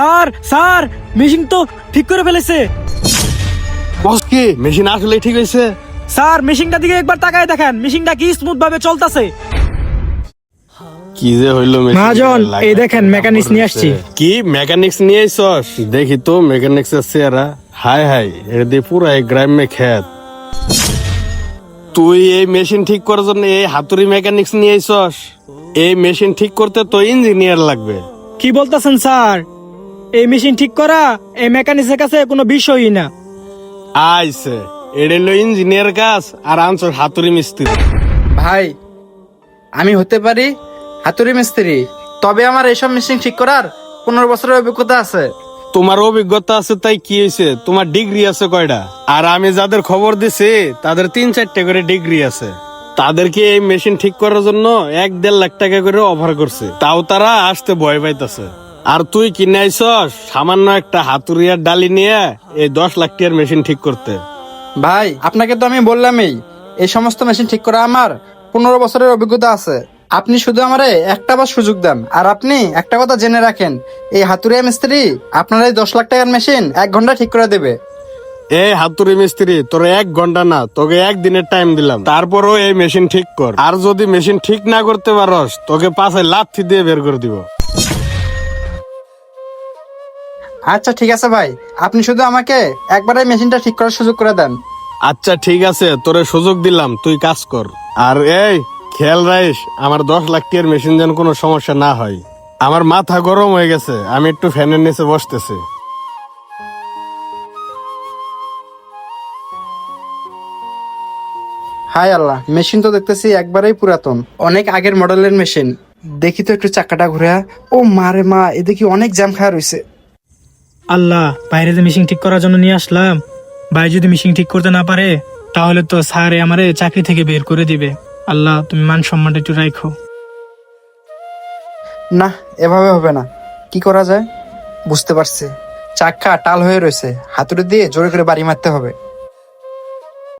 Sir sir machine তো ঠিক করে ফেলেছে। বস কি মেশিন আসলে ঠিক হয়েছে? স্যার মেশিনটা দিকে একবার তাকায় দেখেন মেশিনটা কি স্মুথ ভাবে চলতেছে। কি যে হইল? মহাজন, এই দেখেন, কামড় নিয়ে আসছি। কি মেকানিক্স নিয়ে আইসস দেখি তো মেকানিক্স এর চেহারা। হাই হাই এটা দিয়ে পুরো এই গ্রামে খেত তুই এই মেশিন ঠিক করার জন্য এই হাতুড়ি মেকানিক্স নিয়ে আইসস এই মেশিন ঠিক করতে তো ইঞ্জিনিয়ার লাগবে। কি বলতেছেন স্যার? এই মেশিন ঠিক করা এই মেকানিক্সের কাছে কোনো বিষয়ই না। আইসে এটা হলো ইঞ্জিনিয়ার কাজ আর আনছস হাতুড়ি মিস্ত্রি। ভাই আমি হতে পারি হাতুড়ি মিস্ত্রি তবে আমার এইসব মেশিন ঠিক করার পনেরো বছরের অভিজ্ঞতা আছে। তোমার অভিজ্ঞতা আছে তাই কি হয়েছে তোমার ডিগ্রি আছে কয়টা আর আমি যাদের খবর দিছি তাদের তিন চারটে করে ডিগ্রি আছে। তাদেরকে এই মেশিন ঠিক করার জন্য এক দেড় লাখ টাকা করে অফার করছে। তাও তারা আসতে ভয় পাইতেছে। আর তুই কিনে আইসস সামান্য একটা হাতুড়িয়ার ডালি নিয়ে এই দশ লাখ টাকার মেশিন ঠিক করতে। ভাই আপনাকে তো আমি বললামই এই সমস্ত মেশিন ঠিক করা আমার পনেরো বছরের অভিজ্ঞতা আছে। আপনি শুধু আমারে একটা বার সুযোগ দেন আর আপনি একটা কথা জেনে রাখেন এই হাতুড়িয়া মিস্ত্রি আপনার এই দশ লাখ টাকার মেশিন এক ঘণ্টা ঠিক করে দেবে। এই হাতুড়ি মিস্ত্রি তোর এক ঘণ্টা না তোকে একদিনের টাইম দিলাম। তারপরও এই মেশিন ঠিক কর। আর যদি মেশিন ঠিক না করতে পারস তোকে পাশে লাথি দিয়ে বের করে দিব। আচ্ছা ঠিক আছে ভাই। আপনি শুধু আমাকে একবার মেশিনটা ঠিক করার সুযোগ করে দেন। আচ্ছা ঠিক আছে তোরে সুযোগ দিলাম তুই কাজ কর। আর এই খেয়াল রাইস আমার দশ লাখ টিয়ার মেশিন যেন কোনো সমস্যা না হয়। আমার মাথা গরম হয়ে গেছে আমি একটু ফ্যানের নিচে বসতেছি। হাই আল্লাহ মেশিন তো দেখতেছি একবারেই পুরাতন। অনেক আগের মডেলের মেশিন। দেখি তো একটু চাকাটা ঘুরে। ও মারে মা এদিকে অনেক জ্যাম খাওয়া রয়েছে আল্লাহ, বাইরে যে মিশিং ঠিক করার জন্য নিয়ে আসলাম, ভাই যদি মিশিং ঠিক করতে না পারে, তাহলে তো স্যারে আমারে চাকরি থেকে বের করে দিবে। আল্লাহ, তুমি মান সম্মান একটু রাখো না, এভাবে হবে না। কি করা যায়? বুঝতে পারছি। চাক্কা টাল হয়ে রয়েছে। হাতুড়ি দিয়ে জোরে করে বাড়ি মারতে হবে।